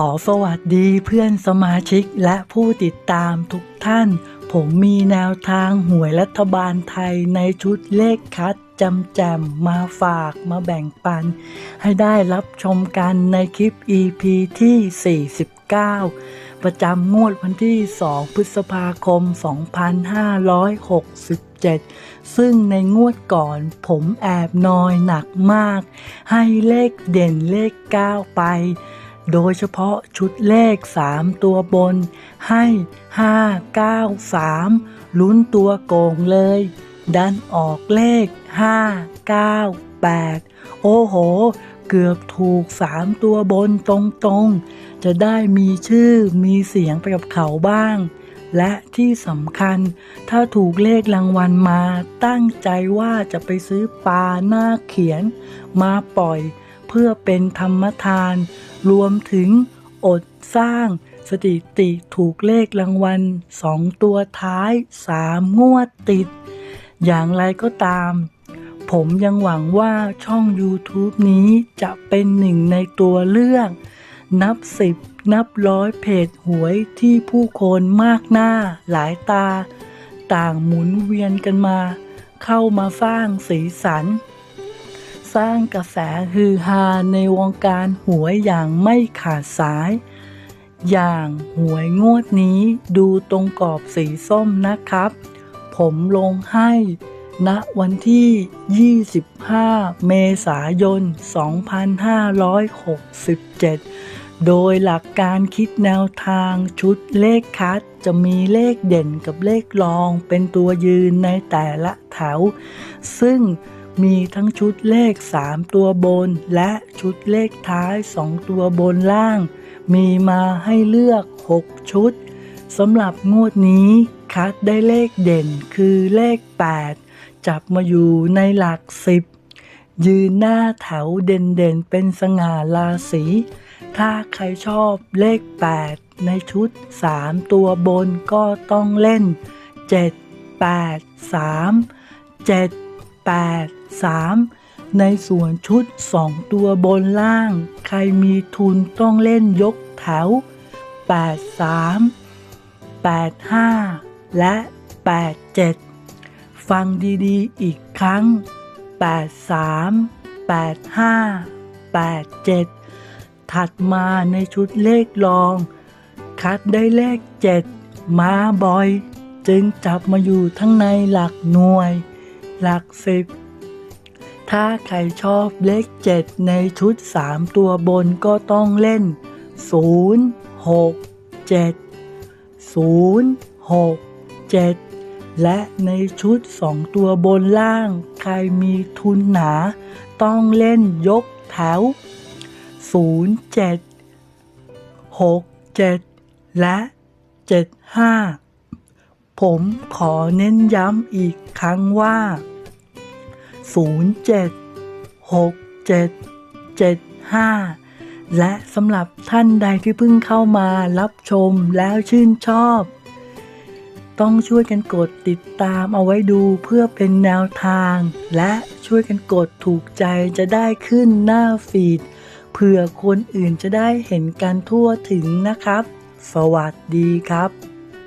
ขอสวัสดีเพื่อนสมาชิกและผู้ติดตามทุกท่าน ผมมีแนวทางหวยรัฐบาลไทยในชุดเลขคัดจำแจมมาฝากมาแบ่งปัน ให้ได้รับชมกันในคลิป EP ที่ 49 ประจำงวดวันที่ 2 พฤษภาคม 2567 ซึ่งในงวดก่อนผมแอบนอยหนักมาก ให้เลขเด่นเลข 9 ไป โดยเฉพาะชุดเลข 3 ตัวบนให้ 5 9 3 ลุ้นตัวโกงเลย ดันออกเลข 5 9 8 โอ้โห เกือบถูก 3 ตัวบนตรงๆ จะได้มีชื่อมีเสียงไปกับเขาบ้าง และที่สำคัญ ถ้าถูกเลขรางวัลมาตั้งใจว่าจะไปซื้อปลาหน้าเขียน มาปล่อย พื่อเป็นธรรมทาน รวมถึงอดสร้างสถิติถูกเลขรางวัลสองตัวท้ายสามงวดติด อย่างไรก็ตาม ผมยังหวังว่าช่อง YouTube นี้จะเป็นหนึ่งในตัวเลือก นับสิบนับร้อยเพจหวยที่ผู้คนมากหน้าหลายตา ต่างหมุนเวียนกันมา เข้ามาสร้างสีสัน สร้างกระแสฮือฮาในวงการหวยอย่างไม่ขาดสาย อย่างหวยงวดนี้ดูตรงกรอบสีส้มนะครับ ผมลงให้ณวันที่ 25 เมษายน 2567 โดยหลักการคิดแนวทางชุดเลขคัด จะมีเลขเด่นกับเลขรองเป็นตัวยืนในแต่ละแถว ซึ่ง มีทั้งชุดเลข 3 ตัวบน และชุดเลขท้าย 2 ตัวบนล่าง มีมาให้เลือก 6 ชุดสำหรับงวดนี้คัดได้เลขเด่นคือเลข 8 จับมาอยู่ในหลัก 10 ยืนหน้าแถวเด่นๆเป็นสง่าราศีถ้าใครชอบเลข 8 ในชุด 3 ตัวบนก็ต้องเล่น 7 8 3 7 8 3 ในส่วนชุด 2 ตัวบนล่าง ใครมีทุนต้องเล่นยกแถว 8 3 8 5 และ 8 7 ฟังดีๆ อีกครั้ง 8 3 8 5 8 7 ถัดมาในชุดเลขรอง คัดได้เลข 7 มาบ่อย จึงจับมาอยู่ทั้งในหลักหน่วย หลักสิบ ถ้าใครชอบเลข7ในชุด3ตัวบนก็ต้องเล่น0 6 7 0 6 7และในชุด2ตัวบนล่าง ใครมีทุนหนา ต้องเล่นยกแถว0 7 6 7และ7 5 ผมขอเน้นย้ำอีกครั้งว่า 07 67 75 และสำหรับท่านใดที่เพิ่งเข้ามารับชมแล้วชื่นชอบ ต้องช่วยกันกดติดตามเอาไว้ดูเพื่อเป็นแนวทาง และช่วยกันกดถูกใจจะได้ขึ้นหน้าฟีดเพื่อคนอื่นจะได้เห็นกันทั่วถึงนะครับ สวัสดีครับ